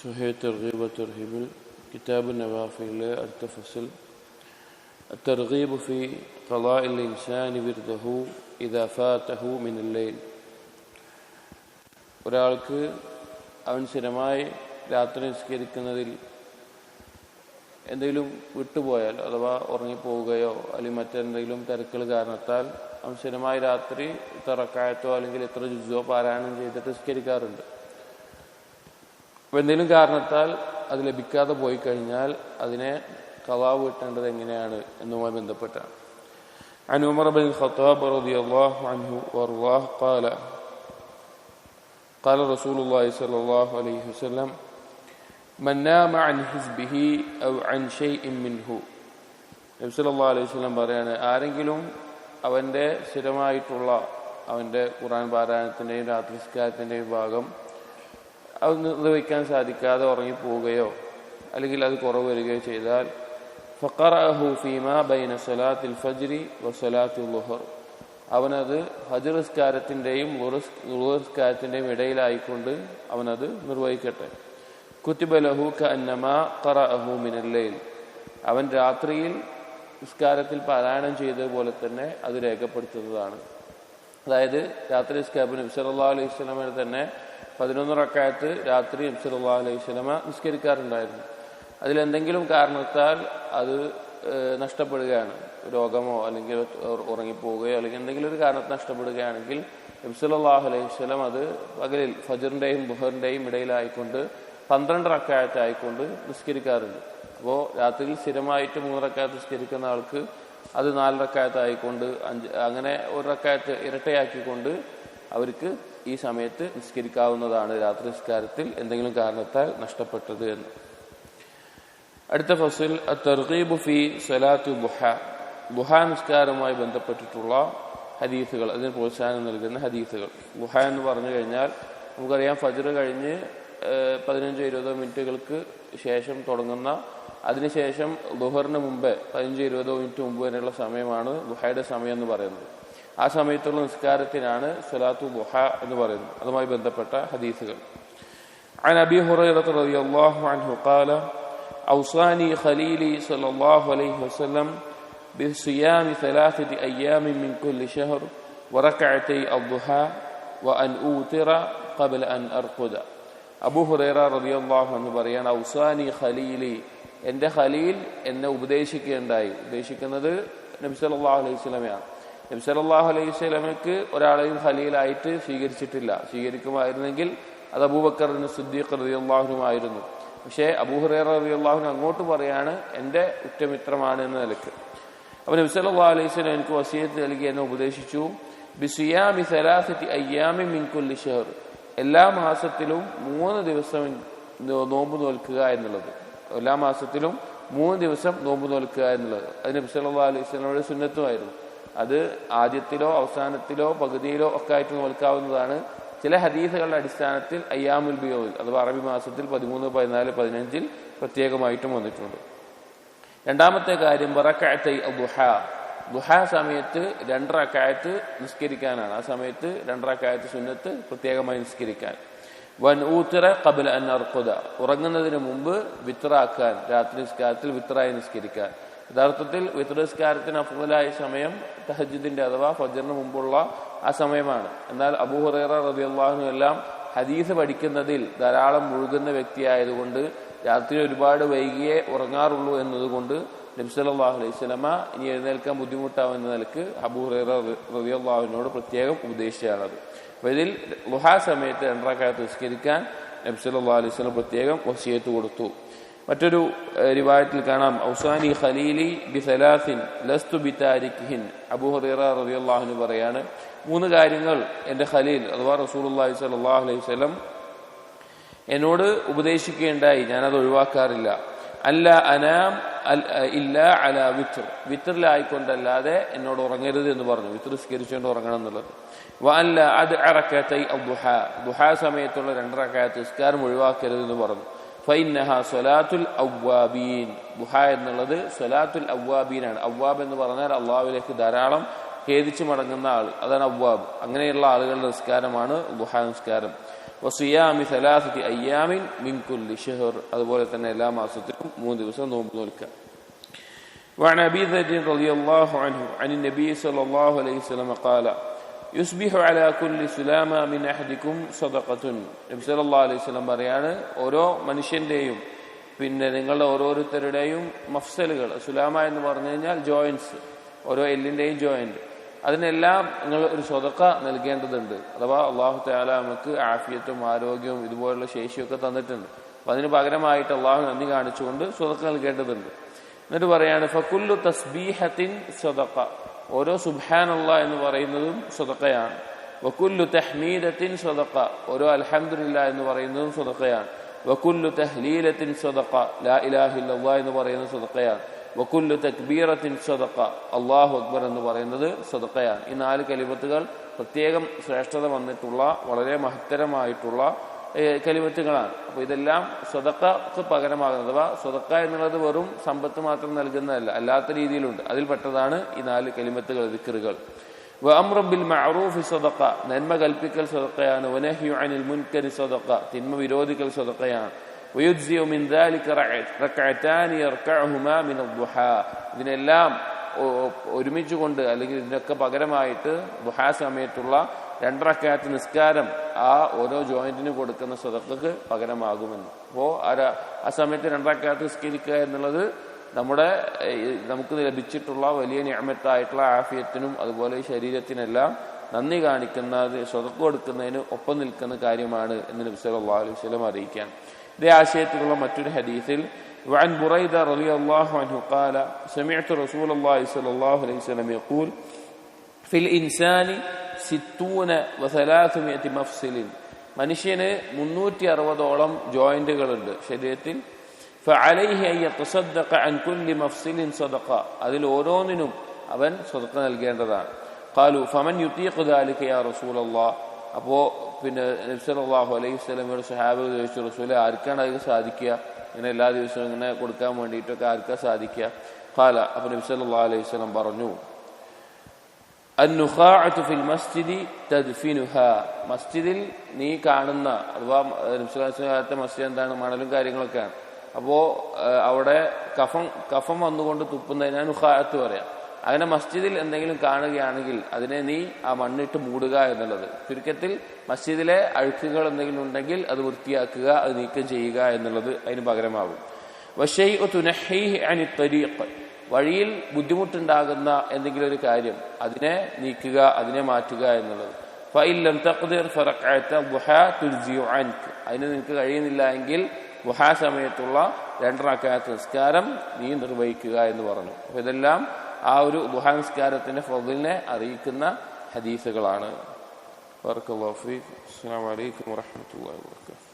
صحيح ترغيب وترهيب كتاب النوافل അടുത്ത ഫസൽ الترغيب في قضاء الإنسان ورده إذا فاته من الليل ഒരാൾക്ക് അവൻ സ്ഥിരമായി രാത്രി നിസ്കരിക്കുന്നതിൽ എന്തെങ്കിലും വിട്ടുപോയാൽ അഥവാ ഉറങ്ങിപ്പോവുകയോ അല്ലെങ്കിൽ മറ്റെന്തെങ്കിലും തിരക്കുകൾ കാരണത്താൽ അവൻ സ്ഥിരമായി രാത്രി ഇത്ര റക്കായത്തോ അല്ലെങ്കിൽ ഇത്ര ജുജോ പാരായണം ചെയ്തിട്ട് നിസ്കരിക്കാറുണ്ട് അപ്പൊ എന്തെങ്കിലും കാരണത്താൽ അത് ലഭിക്കാതെ പോയി കഴിഞ്ഞാൽ അതിനെ കവാ വീട്ടേണ്ടത് എങ്ങനെയാണ് എന്നുമായി ബന്ധപ്പെട്ടാണ് عن عمر بن الخطاب رضي الله عنه وارضاه قال قال رسول الله صلى الله عليه وسلم من نام عن حزبه أو عن شيء منه നബി സല്ലല്ലാഹു അലൈഹി വസല്ലം പറയാണ് ആരെങ്കിലും അവന്റെ സ്ഥിരമായിട്ടുള്ള അവന്റെ ഖുർആൻ പാരായണത്തിന്റെയും രാത്രിസ്കാരത്തിന്റെയും ഭാഗം അത് നിർവഹിക്കാൻ സാധിക്കാതെ ഉറങ്ങിപ്പോവുകയോ അല്ലെങ്കിൽ അത് കുറവ് വരികയോ ചെയ്താൽ ഫഖറഅഹു ഫീമാ ബൈന സലാത്തിൽ ഫജ്രി സലാത്തിൽ ളുഹർ അവനത് ഹജർ നിസ്കാരത്തിന്റെയും നിസ്കാരത്തിന്റെയും ഇടയിലായിക്കൊണ്ട് അവനത് നിർവഹിക്കട്ടെ. കുത്തിബ ലഹു അന്നമ ഖറഅഹു മിനല്ലയിൽ അവൻ രാത്രിയിൽ നിസ്കാരത്തിൽ പാരായണം ചെയ്തതുപോലെ തന്നെ അത് രേഖപ്പെടുത്തുന്നതാണ്. അതായത് രാത്രി നിസ്കാരം നബി അലൈഹി വസല്ലമയുടെ തന്നെ പതിനൊന്ന് റക്കായത്ത് രാത്രി നബി സല്ലല്ലാഹു അലൈഹി വസല്ലമ നിസ്കരിക്കാറുണ്ടായിരുന്നു. അതിലെന്തെങ്കിലും കാരണത്താൽ അത് നഷ്ടപ്പെടുകയാണ്. രോഗമോ അല്ലെങ്കിൽ ഉറങ്ങിപ്പോവുകയോ അല്ലെങ്കിൽ എന്തെങ്കിലും ഒരു കാരണത്ത് നഷ്ടപ്പെടുകയാണെങ്കിൽ നബ്സലാഹു അലൈഹി സ്വലം അത് പകലിൽ ഫജറിന്റെയും ബുഹറിന്റെയും ഇടയിലായിക്കൊണ്ട് പന്ത്രണ്ട് റക്കായത്തായിക്കൊണ്ട് നിസ്കരിക്കാറുണ്ട്. അപ്പോൾ രാത്രിയിൽ സ്ഥിരമായിട്ട് മൂന്ന് റക്കായത്ത് നിസ്കരിക്കുന്ന ആൾക്ക് അത് നാല് റക്കായത്തായിക്കൊണ്ട് അഞ്ച് അങ്ങനെ ഒരു ഇരട്ടയാക്കിക്കൊണ്ട് അവർക്ക് ഈ സമയത്ത് നിസ്കരിക്കാവുന്നതാണ് രാത്രി നിസ്കാരത്തിൽ എന്തെങ്കിലും കാരണത്താൽ നഷ്ടപ്പെട്ടത് എന്ന്. അടുത്ത ഫസിൽ തർഗീബ് ഫി സലാത്തു ബുഹ. ബുഹ നിസ്കാരവുമായി ബന്ധപ്പെട്ടിട്ടുള്ള ഹദീസുകൾ അതിന് പ്രോത്സാഹനം നൽകുന്ന ഹദീസുകൾ. ബുഹ എന്ന് പറഞ്ഞു കഴിഞ്ഞാൽ നമുക്കറിയാം ഫജർ കഴിഞ്ഞ് പതിനഞ്ചോ ഇരുപതോ മിനിറ്റുകൾക്ക് ശേഷം തുടങ്ങുന്ന അതിനുശേഷം ബുഹറിന് മുമ്പേ പതിനഞ്ചോ ഇരുപതോ മിനിറ്റ് മുമ്പ് വരെയുള്ള സമയമാണ് ബുഹയുടെ സമയം എന്ന് പറയുന്നത്. ആ സമയത്തുള്ള നിസ്കാരത്തിനാണ് സലാത്തു ബുഹ എന്ന് പറയുന്നത് അതുമായി ബന്ധപ്പെട്ട ഹദീസുകൾ عن أبي هريرة رضي الله عنه قال أوصاني خليلي صلى الله عليه وسلم بصيام ثلاثة أيام من كل شهر وركعتي الضحى وأن أوتر قبل أن أرقد അബു ഹുറൈറ റളിയല്ലാഹു അൻഹു പറയാണ് ഔസാനി ഖലീലി എൻ്റെ ഖലീൽ എന്നെ ഉപദേശിക്കുകയുണ്ടായി ഉദ്ദേശിക്കുന്നത് നബി സല്ലല്ലാഹു അലൈഹി വസല്ലമയാണ് നബി അലൈഹി സ്വലമയ്ക്ക് ഒരാളെയും ഖലീലായിട്ട് സ്വീകരിച്ചിട്ടില്ല. സ്വീകരിക്കുമായിരുന്നെങ്കിൽ അത് അബൂബക്കറിന് അബൂബക്കർ റതി അള്ളാഹുനുമായിരുന്നു പക്ഷേ അബൂഹുറേറ റളിയല്ലാഹുനു അങ്ങോട്ട് പറയാണ് എന്റെ ഉറ്റമിത്രമാണ് എന്ന നിലയ്ക്ക്. അപ്പോൾ നബി അലൈഹി സ്വലം എനിക്ക് വസിയത്ത് നൽകി എന്നെ ഉപദേശിച്ചു. ബിസിയാമി സലാസത്തി അയ്യാമി മിൻ ഷെഹർ എല്ലാ മാസത്തിലും മൂന്ന് ദിവസം നോമ്പ് നോൽക്കുക എന്നുള്ളത്. എല്ലാ മാസത്തിലും മൂന്ന് ദിവസം നോമ്പ് നോൽക്കുക എന്നുള്ളത്. അത് നബി അലൈഹി വസല്ലമയുടെ സുന്നത്തുമായിരുന്നു അത് ആദ്യത്തിലോ അവസാനത്തിലോ പകുതിയിലോ ഒക്കെ ആയിട്ട് നോൽക്കാവുന്നതാണ് ചില ഹദീസുകളുടെ അടിസ്ഥാനത്തിൽ അയ്യാമുൽ ബിയോയിൽ അഥവാ അറബി മാസത്തിൽ പതിമൂന്ന് പതിനാല് പതിനഞ്ചിൽ പ്രത്യേകമായിട്ടും വന്നിട്ടുണ്ട്. രണ്ടാമത്തെ കാര്യം ബറക്കായത്തെ ദുഹ ദുഹ സമയത്ത് രണ്ടറക്കായത്ത് നിസ്കരിക്കാനാണ്. ആ സമയത്ത് രണ്ടറക്കായത്ത് സുന്നത്ത് പ്രത്യേകമായി നിസ്കരിക്കാൻ. വൻ ഊത്തിറ കബിൽ അൻ അർക്കുത ഉറങ്ങുന്നതിന് മുമ്പ് വിത്രാക്കാൻ രാത്രി നിസ്കാരത്തിൽ വിത്രായി നിസ്കരിക്കാൻ. യഥാർത്ഥത്തിൽ വിത്രസ്കാരത്തിന് അഫുലായ സമയം തഹജിദിന്റെ അഥവാ ഫജറിന് മുമ്പുള്ള ആ സമയമാണ്. എന്നാൽ അബൂഹുറേറ റബിഅള്ളാഹുനും എല്ലാം ഹദീസ് പഠിക്കുന്നതിൽ ധാരാളം മുഴുകുന്ന വ്യക്തിയായതുകൊണ്ട് രാത്രി ഒരുപാട് വൈകിയേ ഉറങ്ങാറുള്ളൂ എന്നതുകൊണ്ട് നബ്സലാഹു അലൈഹി സ്വലമ ഇനി എഴുന്നേൽക്കാൻ ബുദ്ധിമുട്ടാവുന്ന നിലയ്ക്ക് അബൂഹുറേറ റബിഅള്ളാഹുവിനോട് പ്രത്യേകം ഉപദേശിച്ചാണത്. അപ്പൊ ഇതിൽ ലുഹാ സമയത്ത് രണ്ടരക്കാലത്ത് നിസ്കരിക്കാൻ നബ്സല്ലാ അലൈഹി സ്വലം പ്രത്യേകം വസിയത്ത് കൊടുത്തു. മറ്റൊരു റിവായത്തിൽ കാണാം. ഔസാനി ഖലീലി ബി സലാസിൻ ലസ്തു ബി അബു ഹുറൈറ റളിയല്ലാഹു പറയാണ് മൂന്ന് കാര്യങ്ങൾ എന്റെ ഖലീൽ അഥവാ റസൂലുള്ളാഹി സ്വല്ലല്ലാഹു അലൈഹി വസല്ലം എന്നോട് ഉപദേശിക്കുകയുണ്ടായി. ഞാനത് ഒഴിവാക്കാറില്ല. അല്ല അനാം ഇല്ല അല വിത്ർ. വിത്രിലായിക്കൊണ്ടല്ലാതെ എന്നോട് ഉറങ്ങരുത് എന്ന് പറഞ്ഞു. വിത്ർ സ്കരിച്ചുകൊണ്ട് ഉറങ്ങണം എന്നുള്ളത്. വല്ല അത് അറക്കത്തൈ ദുഹ. ദുഹ സമയത്തുള്ള രണ്ടറക്കാത്ത നിസ്കാരം ഒഴിവാക്കരുത് എന്ന് പറഞ്ഞു. ഫൈനഹ സൊലാത്തുൽ അവ്വാബീൻ ബുഹ എന്നുള്ളത് സൊലാത്തുൽ അവ്വാബീനാണ് അവ്വാബ് എന്ന് പറഞ്ഞാൽ അള്ളാഹുവിലേക്ക് ധാരാളം ഖേദിച്ചു മടങ്ങുന്ന ആൾ അതാണ് അവ്വാബ് അങ്ങനെയുള്ള ആളുകളുടെ നിസ്കാരമാണ് ബുഹ നിസ്കാരം വസിയാമി സലാസത്തി അയ്യാമിൻ മിൻകുല്ലി ഷെഹർ അതുപോലെ തന്നെ എല്ലാ മാസത്തിലും മൂന്ന് ദിവസം നോമ്പ് നോൽക്കുക وعن ابي ذر رضي الله عنه عن النبي صلى الله عليه وسلم قال യുസ്ബിഹു അലാ കുല്ലി സുലാമ മിൻ അഹദിക്കും സദഖത്തുൻ. നബി സല്ലല്ലാഹു അലൈഹി വസല്ലം പറയാണ് ഓരോ മനുഷ്യന്റെയും പിന്നെ നിങ്ങളുടെ ഓരോരുത്തരുടെയും മഫ്സലുകൾ സുലാമ എന്ന് പറഞ്ഞു കഴിഞ്ഞാൽ ജോയിൻസ് ഓരോ എല്ലിന്റെയും ജോയിന്റ് അതിനെല്ലാം നിങ്ങൾ ഒരു സ്വതക്ക നൽകേണ്ടതുണ്ട്. അഥവാ അള്ളാഹു താല നമുക്ക് ആഫിയത്തും ആരോഗ്യവും ഇതുപോലുള്ള ശേഷിയൊക്കെ തന്നിട്ടുണ്ട്. അപ്പം അതിന് പകരമായിട്ട് അള്ളാഹു നന്ദി കാണിച്ചുകൊണ്ട് സ്വതക്ക നൽകേണ്ടതുണ്ട്. എന്നിട്ട് പറയാണ് ഫക്കുല്ലു തസ്ബീഹത്തിൻ സ്വതക്ക ഓരോ സുബാനുള്ള എന്ന് പറയുന്നതും സ്വതക്കയാണ്. വക്കുല്ലു തഹ്മീദത്തിൻ സ്വതക്ക. ഓരോ അലഹമുല്ല എന്ന് പറയുന്നതും സ്വതക്കയാണ്. വക്കുല്ലു തഹ്ലീലത്തിൻ സ്വതക്ക. ലാ ഇലാഹില്ല എന്ന് പറയുന്നത് സ്വതക്കയാണ്. വക്കുല്ലു തക്ബീറത്തിൻ സ്വതക്ക. അള്ളാഹു അക്ബർ എന്ന് പറയുന്നത് സ്വതക്കയാണ്. ഈ നാല് കലിമത്തുകൾ പ്രത്യേകം ശ്രേഷ്ഠത വന്നിട്ടുള്ള വളരെ മഹത്തരമായിട്ടുള്ള കലിമത്തുകളാണ് അപ്പൊ ഇതെല്ലാം സ്വതക്കക്ക് പകരമാകുന്നത് അഥവാ സ്വതക്ക എന്നുള്ളത് വെറും സമ്പത്ത് മാത്രം നൽകുന്നതല്ല അല്ലാത്ത രീതിയിലുണ്ട് അതിൽപ്പെട്ടതാണ് ഈ നാല് കലിമത്തുകൾ ദിക്കറുകൾ വഅമ്രബിൽ മഅറൂഫി സ്വതക്ക നന്മ കൽപ്പിക്കൽ സ്വതക്കയാണ് വനഹ്യു അനിൽ മുൻകരി സ്വതക്ക തിന്മ വിരോധിക്കൽ സ്വതക്കയാണ് ويجزئ من ذلك ركعتان يركعهما من الضحى ഇതിനെല്ലാം ഒരുമിച്ച് കൊണ്ട് അല്ലെങ്കിൽ ഇതിനൊക്കെ പകരമായിട്ട് ദുഹാ സമയത്തുള്ള രണ്ടറക്കാത്ത നിസ്കാരം ആ ഓരോ ജോയിന്റിന് കൊടുക്കുന്ന സ്വതക്കക്ക് പകരമാകുമെന്ന് അപ്പോ ആ സമയത്ത് രണ്ടറക്കാത്ത് നിസ്കരിക്കുക എന്നുള്ളത് നമ്മുടെ നമുക്ക് ലഭിച്ചിട്ടുള്ള വലിയ ഞാമത്തായിട്ടുള്ള ആഫിയത്തിനും അതുപോലെ ശരീരത്തിനെല്ലാം നന്ദി കാണിക്കുന്ന സ്വതക്ക് കൊടുക്കുന്നതിന് ഒപ്പം നിൽക്കുന്ന കാര്യമാണ് എന്ന് നബി സല്ലല്ലാഹു അലൈഹി വസല്ലം അറിയിക്കാൻ ഇതേ ആശയത്തിലുള്ള മറ്റൊരു ഹദീസിൽ وعن بريدة رضي الله عنه قال سمعت رسول الله صلى الله عليه وسلم يقول في الإنسان സിത്തൂന വസലാസുമിയത്തി മഫ്സിലിൻ. മനുഷ്യന് മുന്നൂറ്റി അറുപതോളം ജോയിന്റുകളുണ്ട് ശരീരത്തിൽ. മഫ്സിലിൻ അതിൽ ഓരോന്നിനും അവൻ സ്വതക്ക നൽകേണ്ടതാണ്. കാലു ഫമൻ യുത്തീഖുദാലിക്കയാ റസൂൽ അപ്പോൾ പിന്നെ നബ്സലാഹു അലൈഹി സ്വലമിയുടെ സഹാബ് ചോദിച്ചു റസൂലെ ആർക്കാണ് അതിന് സാധിക്കുക? ഇങ്ങനെ എല്ലാ ദിവസവും ഇങ്ങനെ കൊടുക്കാൻ വേണ്ടിയിട്ടൊക്കെ ആർക്കാ സാധിക്കുക? കാല അപ്പോൾ നബ്സലാ അലൈഹി സ്വലം പറഞ്ഞു ഫിൽ മസ്ജിദി തദ്ഫിനുഹ. മസ്ജിദിൽ നീ കാണുന്ന അഥവാ നബ്സുലാത്ത മസ്ജിദ് എന്താണ്? മണലും കാര്യങ്ങളൊക്കെയാണ്. അപ്പോ അവിടെ കഫം കഫം വന്നുകൊണ്ട് തുപ്പുന്നതിനാണ് നുഖാഅത്ത് പറയാം. അങ്ങനെ മസ്ജിദിൽ എന്തെങ്കിലും കാണുകയാണെങ്കിൽ അതിനെ നീ ആ മണ്ണിട്ട് മൂടുക എന്നുള്ളത്. ചുരുക്കത്തിൽ മസ്ജിദിലെ അഴുക്കുകൾ എന്തെങ്കിലും ഉണ്ടെങ്കിൽ അത് വൃത്തിയാക്കുക അത് നീക്കം ചെയ്യുക എന്നുള്ളത് അതിന് പകരമാകും. വഴിയിൽ ബുദ്ധിമുട്ടുണ്ടാകുന്ന എന്തെങ്കിലും ഒരു കാര്യം അതിനെ നീക്കുക അതിനെ മാറ്റുക എന്നുള്ളത്. അതിന് നിനക്ക് കഴിയുന്നില്ല എങ്കിൽ ഗുഹാ സമയത്തുള്ള രണ്ടറക്കാത്ത നിസ്കാരം നീ നിർവഹിക്കുക എന്ന് പറഞ്ഞു. അപ്പൊ ഇതെല്ലാം ആ ഒരു ഗുഹാ നിസ്കാരത്തിന്റെ ഫതിലിനെ അറിയിക്കുന്ന ഹദീസുകളാണ്. ബർക്കല്ലാഹു അസ്സാം വലൈക്കും വാഹമത്തല്ലാ വബറകാതുഹു.